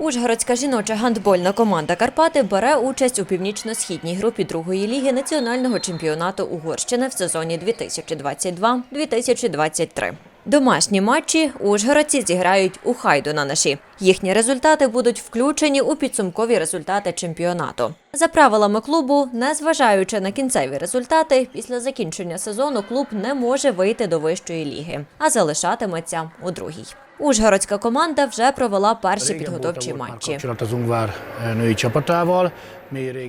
Ужгородська жіноча гандбольна команда Карпати бере участь у північно-східній групі другої ліги національного чемпіонату Угорщини в сезоні 2022-2023. Домашні матчі ужгородці зіграють у Хайдунанаші. Їхні результати будуть включені у підсумкові результати чемпіонату. За правилами клубу, незважаючи на кінцеві результати, після закінчення сезону клуб не може вийти до вищої ліги, а залишатиметься у другій. Ужгородська команда вже провела перші підготовчі матчі.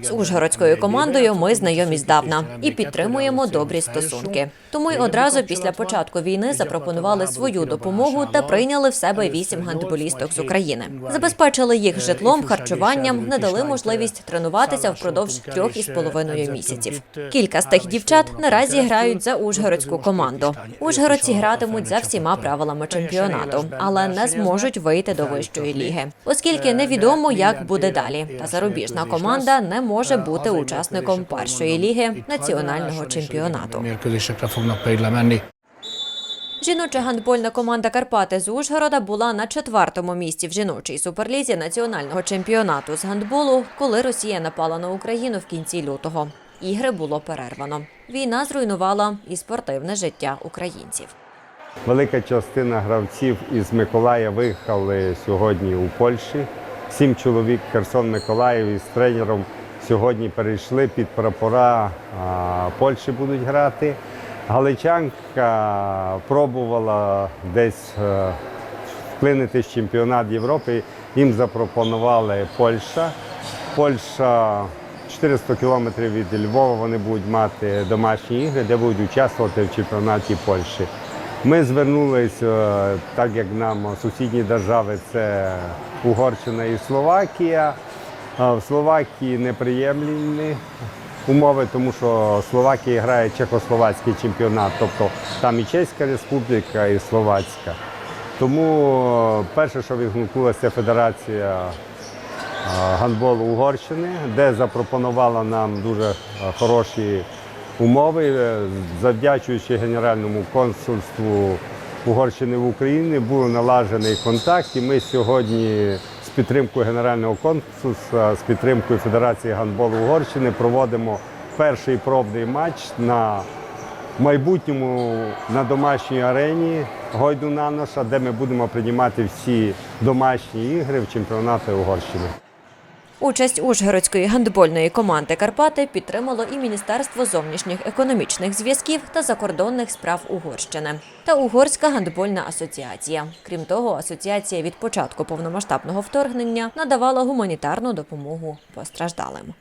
З ужгородською командою ми знайомі здавна і підтримуємо добрі стосунки. Тому й одразу після початку війни запропонували свою допомогу та прийняли в себе вісім гандболісток з України. Забезпечили їх житлом, харчуванням, надали можливість тренуватися впродовж трьох із половиною місяців. Кілька з тих дівчат наразі грають за ужгородську команду. Ужгородці гратимуть за всіма правилами чемпіонату, але не зможуть вийти до вищої ліги, оскільки невідомо, як буде далі. Та зарубіжна команда не може бути учасником першої ліги національного чемпіонату. Жіноча гандбольна команда Карпати з Ужгорода була на четвертому місці в жіночій суперлізі національного чемпіонату з гандболу, коли Росія напала на Україну в кінці лютого. Ігри було перервано. Війна зруйнувала і спортивне життя українців. Велика частина гравців із Миколая виїхали сьогодні у Польщі. Сім чоловік Херсон Миколаїв із тренером сьогодні перейшли під прапора Польщі будуть грати. Галичанка пробувала десь е, вплинути в чемпіонат Європи. Їм запропонували Польща. Польща 400 кілометрів від Львова вони будуть мати домашні ігри, де будуть участвувати в чемпіонаті Польщі. Ми звернулися, так як нам сусідні держави це Угорщина і Словакія. В Словакії неприємні умови, тому що Словакія грає чехословацький чемпіонат, тобто там і Чеська Республіка, і Словацька. Тому перше, що відгукнулася Федерація гандболу Угорщини, де запропонувала нам дуже хороші умови, Е, завдячуючи Генеральному консульству Угорщини в Україні, був налажений контакт. І ми сьогодні з підтримкою Генерального консульства, з підтримкою Федерації гандболу Угорщини проводимо перший пробний матч на майбутньому на домашній арені Гойду Наноша, де ми будемо приймати всі домашні ігри в чемпіонаті Угорщини. Участь Ужгородської гандбольної команди Карпати підтримало і Міністерство зовнішніх економічних зв'язків та закордонних справ Угорщини та Угорська гандбольна асоціація. Крім того, асоціація від початку повномасштабного вторгнення надавала гуманітарну допомогу постраждалим.